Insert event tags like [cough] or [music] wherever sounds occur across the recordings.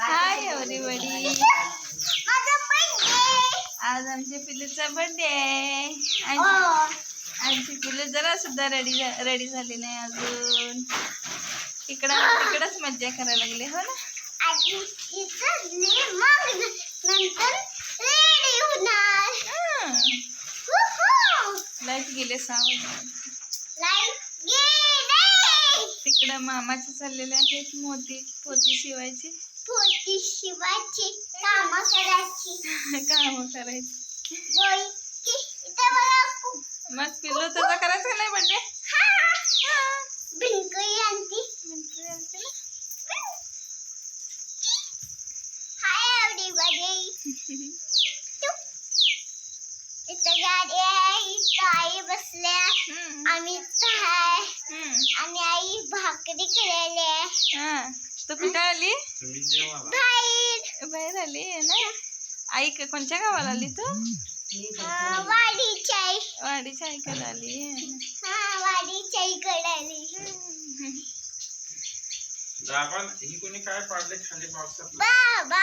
Hi everybody आज आमच्या पिल्लूचा birthday आहे. आमची पिल्लू जरा सुद्धा रेडी रेडी झाली नाही अजून. इकडं तिकडंच मज्जा करायला लागले हो ना? लाइट गेले सहा तिकडं मामाचे चाललेले आहेत मोती पोती शिवायची. शिवाची काम करायची. [laughs] काम करायची. मग पिल्लू त्याचा करायचं का नाही बर्थडे भिंकई आणती हाय एवढीबडी इथं गाडी आहे इथं आई बसल्या आम्ही इथं आहे आणि आई भाकरी केलेली आहे हा. तू कुठं आली? बाहेर. बाहेर आली आहे ना? आई क- कोणत्या गावाला आली तू? अं, वाडीची आई. वाडीच्या ऐकायला आली. हा वाडीची आई कडाली दाबण ही कोणी काय पाडले खाली बाबा.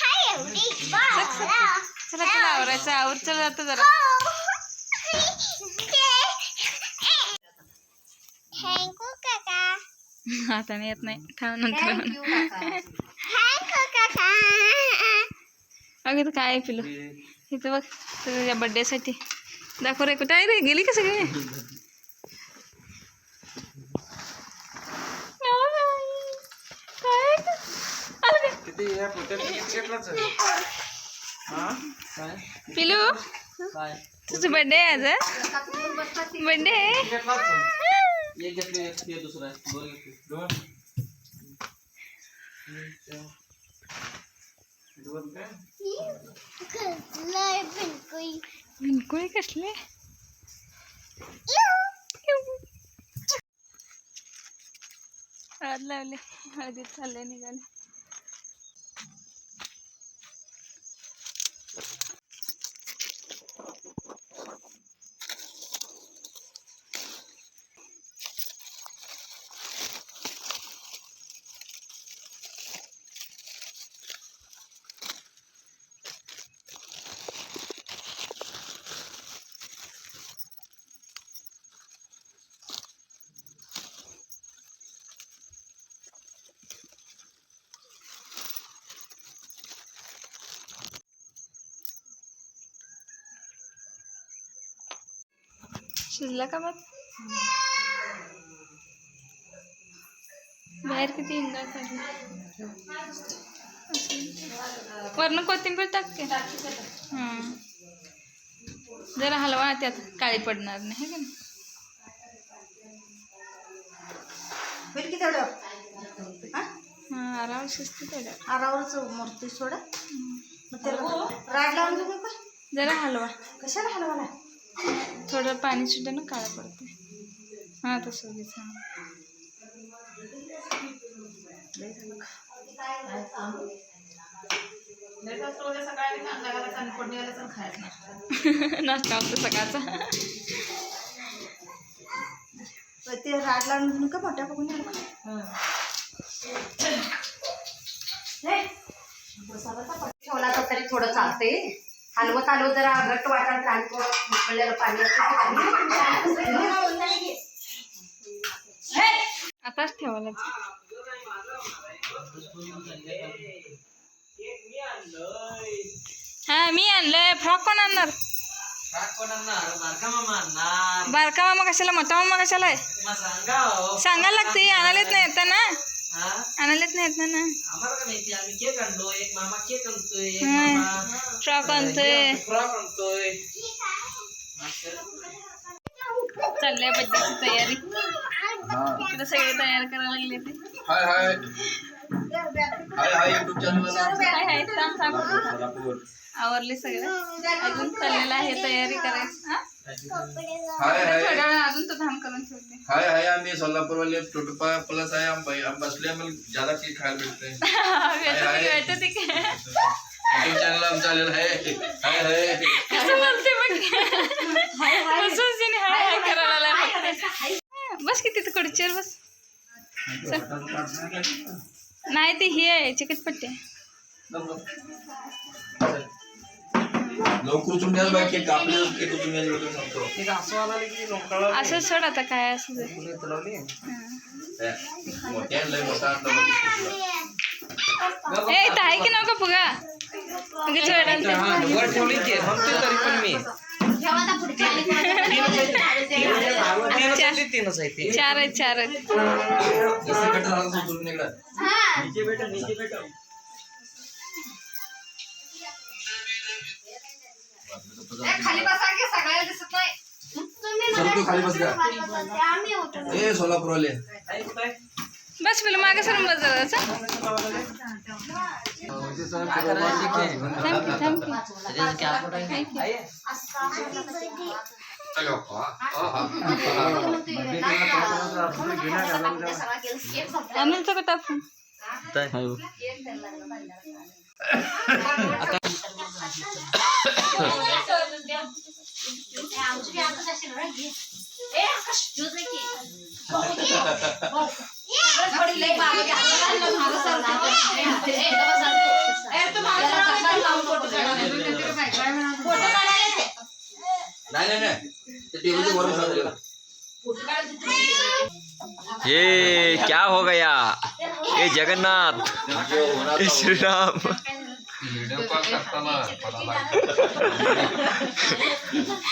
हाय एवढी. बाबा. चला चला आवरायचं. आवर चला जातं जरा थँक्यू काका [laughs] आता नाही येत नाही. थांब नंतर अगं इथं काय आहे पिलू? इथं बघ तुझ्या बर्थडेसाठी दाखव रे कुठं आहे रे? गेली का सगळे? हा? पिलू? काय? तुझं बर्थडे आहे आज घेतलाच एक घेतले एक हे दुसरा. आहे. दोन घेतले. दोन. तीन, चार. दोन काय? कसले? हळद लावले. हळदीत चालले निघाले. शिजला का मग? बाहेर किती इंगा काढली वरण कोथिंबीर टाकते हां जरा हलवा त्यात काळी पडणार नाही है का हा? आराम शिजते तेवढ्या आरावरच मूर्ती सोडा. मग त्याला राग लावून का जरा हलवा. कशाला हलवाला? थोडं पाणी सुद्धा ना काळं पडते हां तसं हां. [laughs] नाश्ता होतो सकाळचा. ते राग लावून घेऊन का मोठ्या बघून ठेवला तर तरी थोडं चालते हलवत आलो जरा घट्ट वाटत थोडं उकळलेलं पाणी पाणी. आताच ठेवायला. हा मी आणलंय. फ्रॉक कोण आणणार? बारका मामा कशाला मोठा मामा कशाला आहे? सांगायला लागते आणायला येत नाही येतं ना? आणायला येत नाही येत ना आम्हाला का माहिती? आम्ही केक आणलो एक मामा केक आणतोय फ्रॉक आणतोय फ्रॉक आणतोय चाललंय बड्डेची तयारी इकडे सगळे तयार करायला लागले ते हाय हाय हाय हाय युट्यूब चॅनल हाय हाय थांब थांब आवरले सगळं अजून चाललेलं आहे तयारी करायची हा? हाय हाय थोड्या वेळ अजून तो धाम करून ठेवते हाय हाय आम्ही सोलापूर वाले टोटपा प्लस आहे बसले हमें ज्यादा चीज खायला भेटते हाय. युट्यूब चॅनल आमचं आलेलं आहे हाय हाय कसं बोलते बघ असंच तिने हाय हाय करायला लागलाय खुर्चीवर बस चल. नाही ती ही आहे चिकटपट्टी आहे. लवकर उचलून द्या बाई केक कापले केक उचलून द्या लवकर सांगतो एक असं आला की लोकांना असं सोड आता काय असं ते. फुले लावली त्या मोठ्या लय मोठा आणला बघ. ए इथं आहे की नका फुगा उगीच वेडायला ते. हा वर ठेवली की म्हणते तरी पण मी। तीनच आहे ते, तीनच आहे ते चार आहेत चार आहेत जसं कट झाला तसं उचलून इकडं. खाली बसा की सगळ्याला दिसत नाही। चल तू खाली बस का आम्ही होतो। ए सोलापूरवाले बस पहिलं मागे सरून बस जरा चल. थांब की, थांब [laughs] की. चलो हा, हा, हा. अनिलचं का टाकून नाही नाही नाही ते टेबलच्या वर बसा ये क्या हो गया? ये जगन्नाथ। ये श्री राम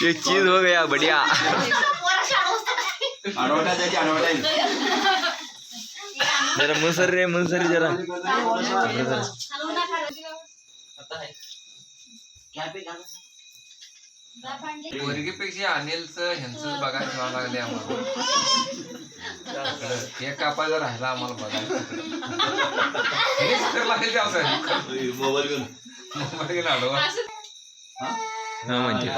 ये चीज हो गया बढ़िया। अडवटा त्याची अडवटा जरा मुसर रे मुसर जरा. पोरगीपेक्षा अनिलचं ह्यांचं बघायला ठेवावं लागले आम्हाला. हे कापायला राहिला आम्हाला बघायला. लागेल असं मोबाईल घेऊन. मोबाईल घेऊन आलो. हा म्हणजे.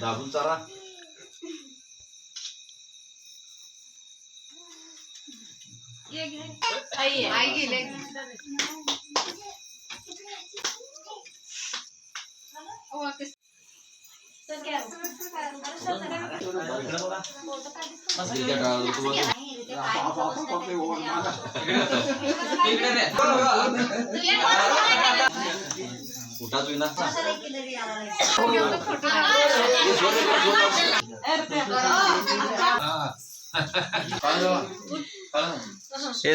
दाबून चारा. आई गेले. इकडे रे उठाच होईना. हा.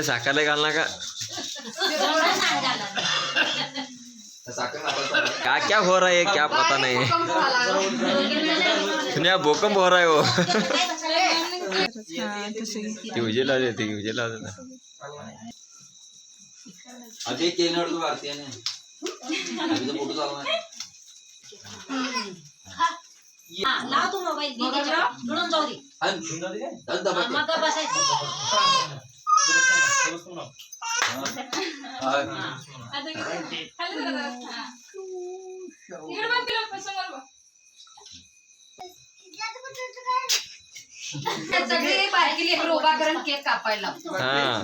साखरला घाल ना का. क्या क्या हो रहा है क्या पता नहीं सुनिया भूकंप हो रहा है वो ती उजेला देते उजेला देते अभी ना अभी तर फोटो चालू नाही. लाव तू मोबाईल जुळून जाऊ दे. आणि आणि दबा ते. मग बसायचं. सगळी बारकी लेकरं उभा करून केक कापायला हा.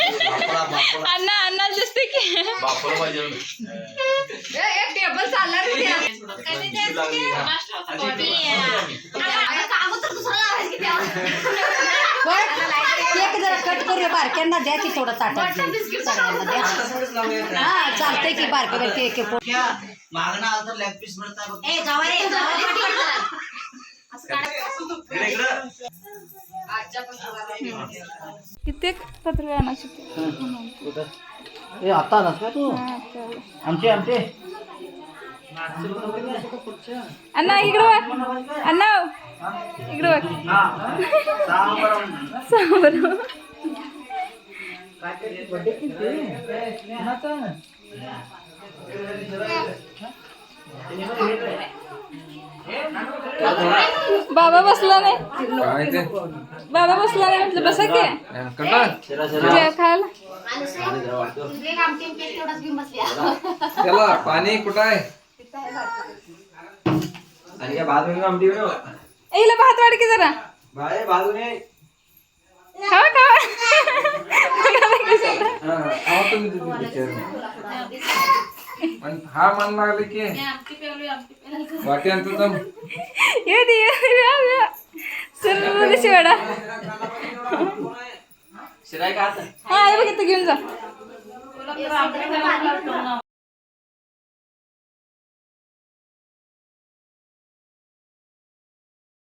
अण्णा अण्णा दिसते की? बापाला पाहिजे. एक टेबल चालला जरा कट करूया बारक्यांना द्या की थोडं ताटात सगळ्यांना द्या. हा चालतंय की बारके केक मागणं आलं तर लेग पीस मिळतात ए जावा रे जावा रे, पाठी वाटतं. कित्येक पत्र आणायचे ए आता आलास का तू? आमचे आमचे. अण्णा इकडं बघ अण्णा इकडं बघ सांबर बाबा बसला नाही बाबा बसला नाही म्हटलं बसा की. खायला. त्याला पाणी कुठं आहे? आणि भात आमटी भात वाढ की जरा. बाजूने. खावा खावा. हा, हा. मान लागले की. वाटी आणतो दम येऊ दे येऊ दे, येऊ दे. सुरू शिवाडा. शिराय का हा हे बघ इथं घेऊन जा.